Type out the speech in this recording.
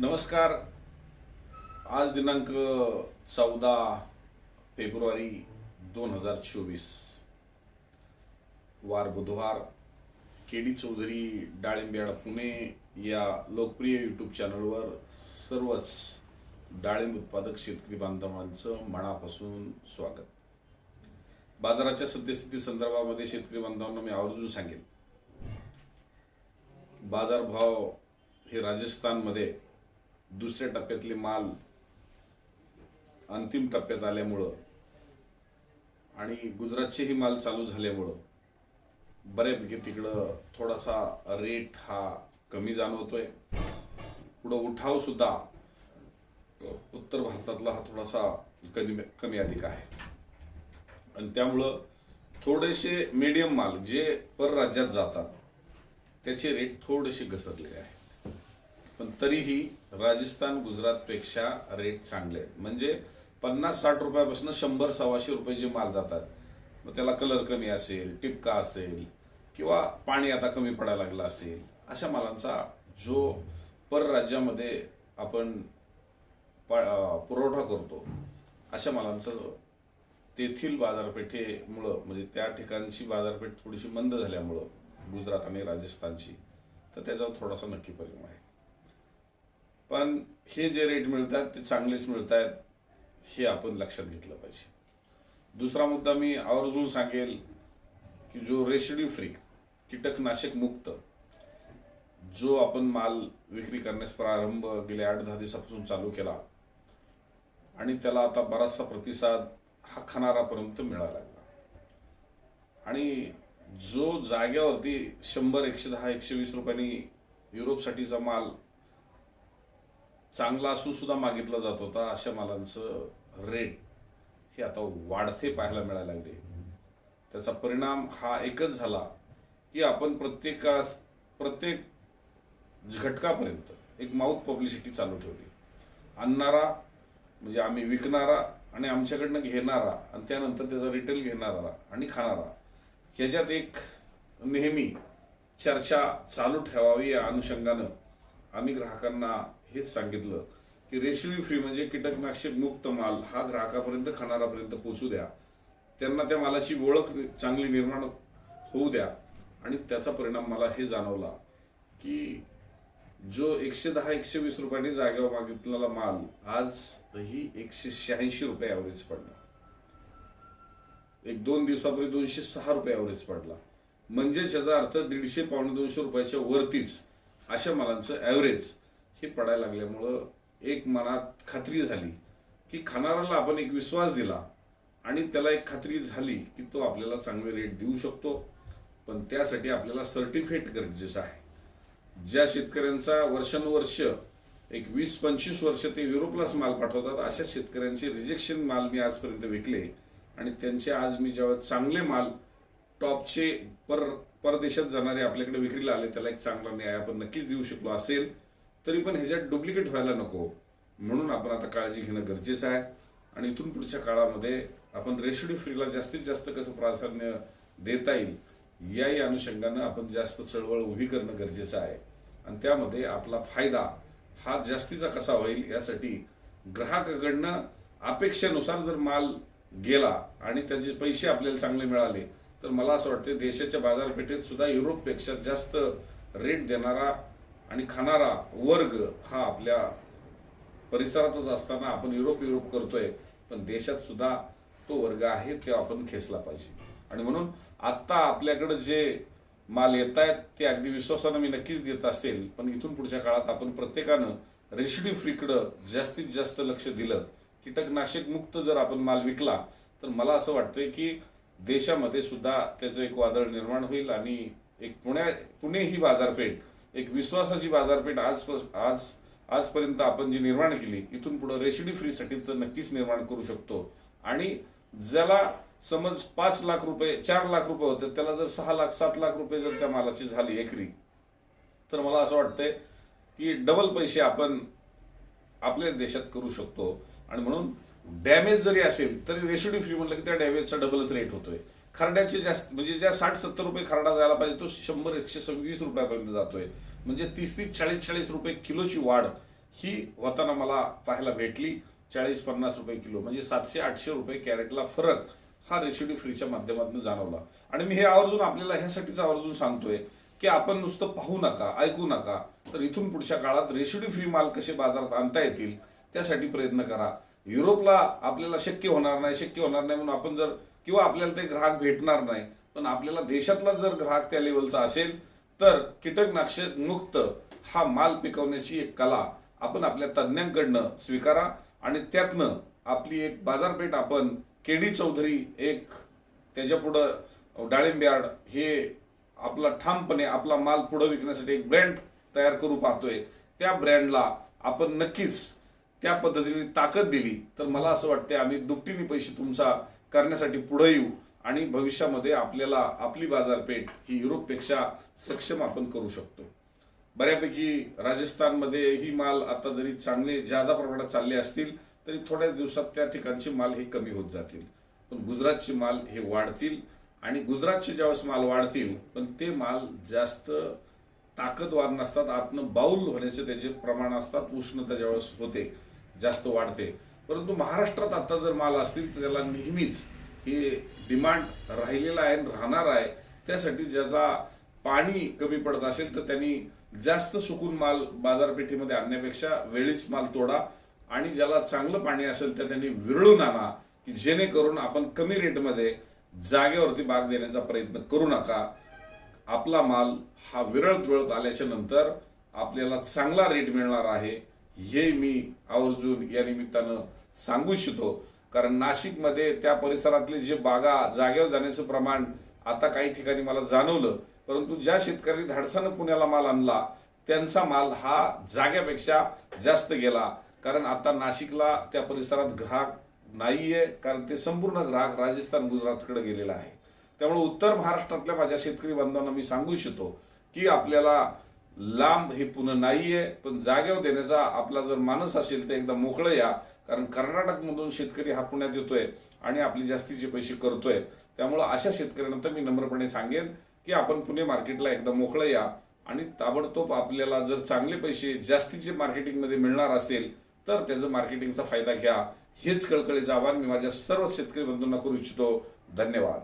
नमस्कार. आज दिनांक चौदा फेब्रुवारी दोन हजार चोवीस. वार बुधवार के डी चौधरी डाळिंबयाड पुणे या लोकप्रिय यूट्यूब चॅनलवर सर्वच डाळिंब उत्पादक शेतकरी बांधवांचं मनापासून स्वागत. बाजाराच्या सद्यस्थिती संदर्भामध्ये शेतकरी बांधवांना मी आवर्जून सांगेन. बाजारभाव हे राजस्थानमध्ये दुसऱ्या टप्प्यातले माल अंतिम टप्प्यात आल्यामुळं आणि गुजरातचेही माल चालू झाल्यामुळं बऱ्यापैकी तिकडं थोडासा रेट हा कमी जाणवतोय. पुढं उठाव सुद्धा उत्तर भारतातला हा थोडासा कमी कमी अधिक आहे. आणि त्यामुळं थोडेसे मीडियम माल जे परराज्यात जातात त्याचे रेट थोडेसे घसरलेले आहे पण तरीही राजस्थान गुजरातपेक्षा रेट चांगले आहेत. म्हणजे पन्नास साठ रुपयापासून शंभर सव्वाशे रुपये जे माल जातात मग त्याला कलर कमी असेल टिपका असेल किंवा पाणी आता कमी पडायला लागलं असेल अशा मालांचा जो परराज्यामध्ये आपण पा- पुरवठा करतो अशा मालांचं तेथील बाजारपेठेमुळं म्हणजे त्या ठिकाणची बाजारपेठ थोडीशी मंद झाल्यामुळं गुजरात आणि राजस्थानची तर त्याचा थोडासा नक्की परिणाम आहे. पण हे जे रेट मिळतात ते चांगलेच मिळत आहेत हे आपण लक्षात घेतलं पाहिजे. दुसरा मुद्दा मी आवर्जून सांगेल की जो रेसिड्यू फ्री कीटकनाशक मुक्त जो आपण माल विक्री करण्यास प्रारंभ गेल्या आठ दहा दिवसापासून चालू केला आणि त्याला आता बराचसा प्रतिसाद हा खाणारापर्यंत मिळायला लागला. आणि जो जाग्यावरती शंभर एकशे दहा एकशे वीस रुपयांनी युरोपसाठीचा माल चांगला असून सुद्धा मागितला जात होता अशा मालांचं रेट हे आता वाढते पाहायला मिळायला लागले. त्याचा परिणाम हा एकच झाला की आपण प्रत्येका प्रत्येक घटकापर्यंत एक माउथ पब्लिसिटी चालू ठेवली. आणणारा म्हणजे आम्ही विकणारा आणि आमच्याकडनं घेणारा आणि त्यानंतर त्याचा रिटेल घेणारा आणि खाणारा ह्याच्यात एक नेहमी चर्चा चालू ठेवावी या अनुषंगानं आम्ही ग्राहकांना हेच सांगितलं की रेशमी फ्री म्हणजे कीटकनाशक मुक्त माल हा ग्राहकापर्यंत खाणारापर्यंत पोहोचू द्या. त्यांना त्या मालाची ओळख चांगली निर्माण होऊ द्या. आणि त्याचा परिणाम मला हे जाणवला की जो एकशे दहा एकशे वीस रुपयांनी जागेवर मागितलेला माल आज ही एकशे शहाऐंशी रुपये ॲव्हरेज पडला. एक दोन दिवसापूर्वी दोनशे सहा रुपये ॲव्हरेज पडला. म्हणजेच याचा अर्थ दीडशे पावणे दोनशे रुपयाच्या वरतीच अशा मालांचं ॲव्हरेज हे पडायला लागल्यामुळं एक मनात खात्री झाली की खाणाऱ्याला आपण एक विश्वास दिला आणि त्याला एक खात्री झाली की तो आपल्याला चांगले रेट देऊ शकतो. पण त्यासाठी आपल्याला सर्टिफिकेट गरजेचं आहे. ज्या शेतकऱ्यांचा वर्षानुवर्ष एक वीस पंचवीस वर्ष ते युरोपलाच माल पाठवतात अशा शेतकऱ्यांचे रिजेक्शन माल मी आजपर्यंत विकले आणि त्यांचे आज मी जेव्हा चांगले माल टॉपचे पर परदेशात जाणारे आपल्याकडे विक्रीला आले त्याला एक चांगला न्याय आपण नक्कीच देऊ शकलो असेल. तरी पण ह्याच्यात डुप्लिकेट व्हायला नको. म्हणून आपण आता काळजी घेणं गरजेचं आहे. आणि इथून पुढच्या काळामध्ये आपण रेशिडी फ्रीला जास्तीत जास्त कसं प्राधान्य देता येईल याही अनुषंगानं आपण जास्त चळवळ उभी करणं गरजेचं आहे. आणि त्यामध्ये आपला फायदा हा जास्तीचा कसा होईल यासाठी ग्राहकाकडनं अपेक्षेनुसार जर माल गेला आणि त्याचे पैसे आपल्याला चांगले मिळाले तर मला असं वाटतं देशाच्या बाजारपेठेत सुद्धा युरोपपेक्षा जास्त रेट देणारा आणि खाणारा वर्ग हा आपल्या परिसरातच असताना आपण युरोप युरोप करतोय. पण देशात सुद्धा तो वर्ग आहे ते आपण खेचला पाहिजे. आणि म्हणून आत्ता आपल्याकडे जे माल येत आहेत ते अगदी विश्वासानं मी नक्कीच देत असेल. पण इथून पुढच्या काळात आपण प्रत्येकानं रेशिडी फ्रीकडं जास्तीत जास्त लक्ष दिलं. कीटकनाशक मुक्त जर आपण माल विकला तर मला असं वाटतंय की देशामध्ये सुद्धा त्याचं एक वादळ निर्माण होईल आणि एक पुण्या पुणे ही बाजारपेठ एक विश्वासाची बाजारपेठ आज आज आजपर्यंत आपण जी निर्माण केली इथून पुढे रेशिडी फ्रीसाठी तर नक्कीच निर्माण करू शकतो. आणि ज्याला समज पाच लाख रुपये चार लाख रुपये होते त्याला जर सहा लाख सात लाख रुपये जर त्या मालाची झाली एकरी तर मला असं वाटतंय की डबल पैसे आपण आपल्या देशात करू शकतो. आणि म्हणून डॅमेज जरी असेल तरी रेशिडी फ्री म्हटलं की त्या डॅमेजचा डबलच रेट होतोय. खरड्याचे जास्त म्हणजे ज्या साठ सत्तर रुपये खरडा जायला पाहिजे तो शंभर एकशे सव्वीस रुपयापर्यंत जातोय. म्हणजे तीस तीस चाळीस चाळीस रुपये किलोची वाढ ही होताना मला पाहायला भेटली. चाळीस पन्नास रुपये किलो म्हणजे सातशे आठशे रुपये कॅरेटला फरक हा रेसिड्यू फ्रीच्या माध्यमातून जाणवला. आणि मी हे आवर्जून आपल्याला ह्यासाठीच आवर्जून सांगतोय की आपण नुसतं पाहू नका ऐकू नका तर इथून पुढच्या काळात रेसिड्यू फ्री माल कसे बाजारात आणता येतील त्यासाठी प्रयत्न करा. युरोपला आपल्याला शक्य होणार नाही शक्य होणार नाही म्हणून आपण जर किंवा आपल्याला ते ग्राहक भेटणार नाही. पण आपल्याला देशातला जर ग्राहक त्या लेवलचा असेल तर कीटकनाशक मुक्त हा माल पिकवण्याची एक कला आपण आपल्या तज्ज्ञांकडनं स्वीकारा आणि त्यातनं आपली एक बाजारपेठ आपण केडी चौधरी एक त्याच्या पुढं हे आपला ठामपणे आपला माल पुढं विकण्यासाठी एक ब्रँड तयार करू पाहतोय. त्या ब्रँडला आपण नक्कीच त्या पद्धतीने ताकद दिली. तर मला असं वाटतं आम्ही दुपटीने पैसे तुमचा करण्यासाठी पुढे येऊ आणि भविष्यामध्ये आपल्याला आपली बाजारपेठ ही युरोपपेक्षा सक्षम आपण करू शकतो. बऱ्यापैकी राजस्थानमध्ये ही माल आता जरी चांगले जादा प्रमाणात चालले असतील तरी थोड्या दिवसात त्या ठिकाणचे माल हे कमी होत जातील. पण गुजरातचे माल हे वाढतील आणि गुजरातचे ज्यावेळेस माल वाढतील पण ते माल जास्त ताकदवार नसतात. आतनं बाऊल होण्याचे त्याचे प्रमाण असतात. उष्णता ज्यावेळेस होते जास्त वाढते. परंतु महाराष्ट्रात आता जर माल असतील तर त्याला नेहमीच हे डिमांड राहिलेला आहे आणि राहणार आहे. त्यासाठी ज्याचा पाणी कमी पडत असेल तर त्यांनी जास्त सुकून माल बाजारपेठेमध्ये आणण्यापेक्षा वेळीच माल तोडा आणि ज्याला चांगलं पाणी असेल तर त्यांनी विरळून आणा की जेणेकरून आपण कमी रेटमध्ये जागेवरती बाग देण्याचा प्रयत्न करू नका. आपला माल हा विरळत विरळत आल्याच्यानंतर आपल्याला चांगला रेट मिळणार आहे हे मी आवर्जून या निमित्तानं सांगू इच्छितो. कारण नाशिकमध्ये त्या परिसरातले जे बागा जागेवर जाण्याचं प्रमाण आता काही ठिकाणी मला जाणवलं. परंतु ज्या शेतकरी धाडसानं पुण्याला माल आणला त्यांचा माल हा जाग्यापेक्षा जास्त गेला. कारण आता नाशिकला त्या परिसरात ग्राहक नाहीये कारण ते संपूर्ण ग्राहक राजस्थान गुजरातकडे गेलेला आहे. त्यामुळे उत्तर महाराष्ट्रातल्या माझ्या शेतकरी बांधवांना मी सांगू इच्छितो की आपल्याला लांब हे पुन्हा नाहीये पण जागेवर देण्याचा आपला जर मानस असेल तर एकदा मोकळं या. कारण कर्नाटकमधून शेतकरी हा पुण्यात येतोय आणि आपले जास्तीचे पैसे करतोय. त्यामुळं अशा शेतकऱ्यांना तर मी नम्रपणे सांगेन की आपण पुणे मार्केटला एकदा मोकळं या आणि ताबडतोब आपल्याला जर चांगले पैसे जास्तीचे मार्केटिंगमध्ये मिळणार असेल तर त्याचं मार्केटिंगचा फायदा घ्या. हेच कळकळीचं आव्हान मी माझ्या सर्व शेतकरी बंधूंना करू इच्छितो. धन्यवाद.